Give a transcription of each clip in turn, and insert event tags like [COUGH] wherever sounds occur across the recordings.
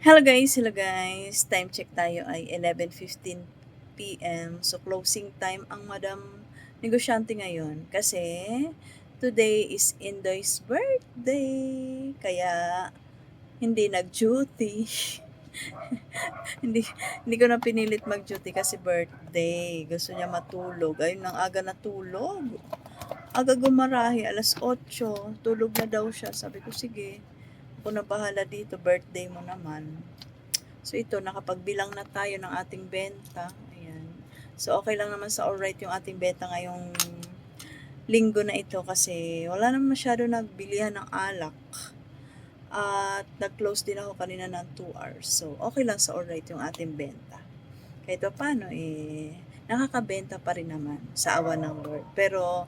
Hello guys, hello guys. Time check tayo ay 11:15 PM. So closing time ang Madam Negosyante ngayon kasi today is Indoy's birthday. Kaya hindi nag-duty. [LAUGHS] hindi hindi ko na pinilit mag-duty kasi birthday. Gusto niya matulog. Ayun ang aga natulog. Aga gumarahi, alas 8. Tulog na daw siya. Sabi ko, sige. Ako na bahala dito, birthday mo naman. So ito, nakapagbilang na tayo ng ating benta. Ayan. So okay lang naman sa alright yung ating benta ngayong linggo na ito kasi wala naman masyado nagbilihan ng alak. At nag-close din ako kanina ng 2 hours. So okay lang sa alright yung ating benta. Kahit pa paano eh, nakakabenta pa rin naman sa awa ng Lord. Pero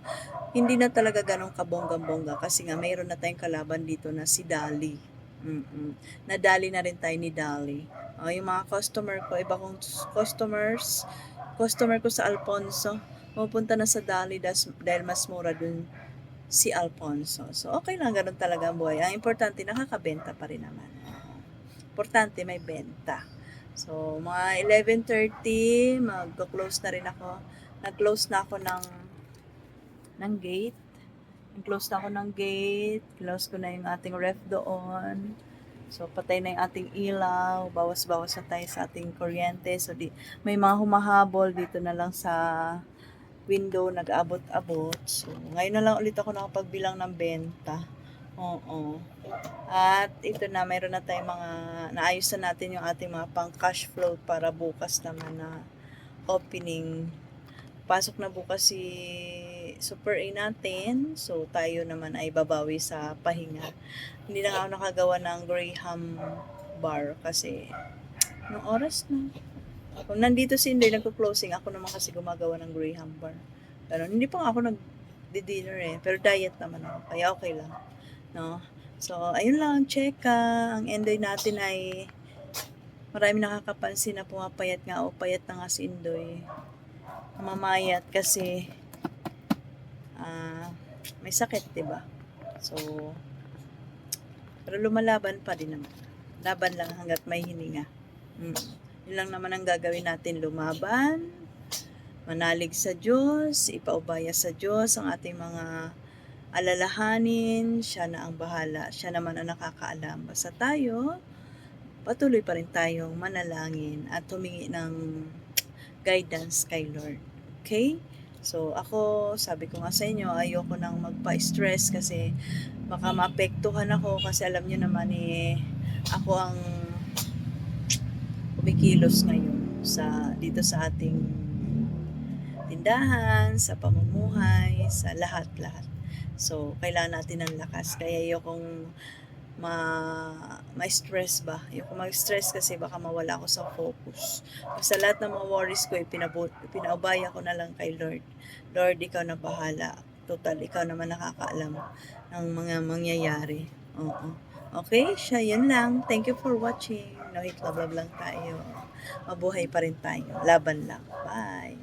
hindi na talaga ganong kabonggang-bongga kasi nga mayroon na tayong kalaban dito na si Dali. Mm-mm. Nadali na rin tayo ni Dali. Ah, yung mga customer ko, iba kong customers, customer ko sa Alfonso, pupunta na sa Dali dahil mas mura dun si Alfonso. So, okay lang, ganun talaga ang buhay. Ang importante, nakakabenta pa rin naman. Importante, may benta. So, mga 11.30, mag-close na rin ako. Nag-close na ako ng ng gate. Nag-close na ako ng gate. Close ko na yung ating ref doon. So, patay na yung ating ilaw. Bawas-bawas na tayo sa ating kuryente. So, di, may mga humahabol dito na lang sa window, nag-abot-abot. So, ngayon na lang ulit ako nakapagbilang ng benta. Oo. At ito na, mayroon na tayong mga, naayos na natin yung ating mga pang cash flow para bukas naman na opening. Pasok na bukas si Super A natin. So, tayo naman ay babawi sa pahinga. Hindi na ako nakagawa ng Graham bar kasi nung oras na. Kung nandito si Inday nagpo-closing, ako naman kasi gumagawa ng Graham bar. Pero hindi pa ako nag-dinner eh. Pero diet naman ako. Kaya okay lang. No? So, ayun lang, check. Ang Inday natin ay marami nakakapansin na pumapayat nga o payat na nga si Indoy. Mamayat kasi ah may sakit, ba? So pero lumalaban pa din naman. Laban lang hanggat may hininga. Mm. Yun lang naman ang gagawin natin, lumaban, manalig sa Diyos, ipaubaya sa Diyos ang ating mga alalahanin, siya na ang bahala, siya naman ang nakakaalam. Basta tayo, patuloy pa rin tayong manalangin at humingi ng guidance kay Lord. Okay? So, ako, sabi ko nga sa inyo, ayoko nang magpa-stress kasi baka maapektuhan ako kasi alam nyo naman eh, ako ang kumikilos ngayon sa dito sa ating tindahan, sa pamumuhay, sa lahat-lahat. So, kailangan natin ng lakas. Kaya ayokong ma ma-stress ba? Ayoko mag-stress kasi baka mawala ako sa focus. Sa lahat ng mga worries ko, ipinabot, pinaubaya ko na lang kay Lord. Lord, ikaw na bahala. Total, ikaw naman nakakaalam ng mga mangyayari. Oo. Okay, siya yun lang. Thank you for watching. No hit love love lang tayo. Mabuhay pa rin tayo. Laban lang. Bye.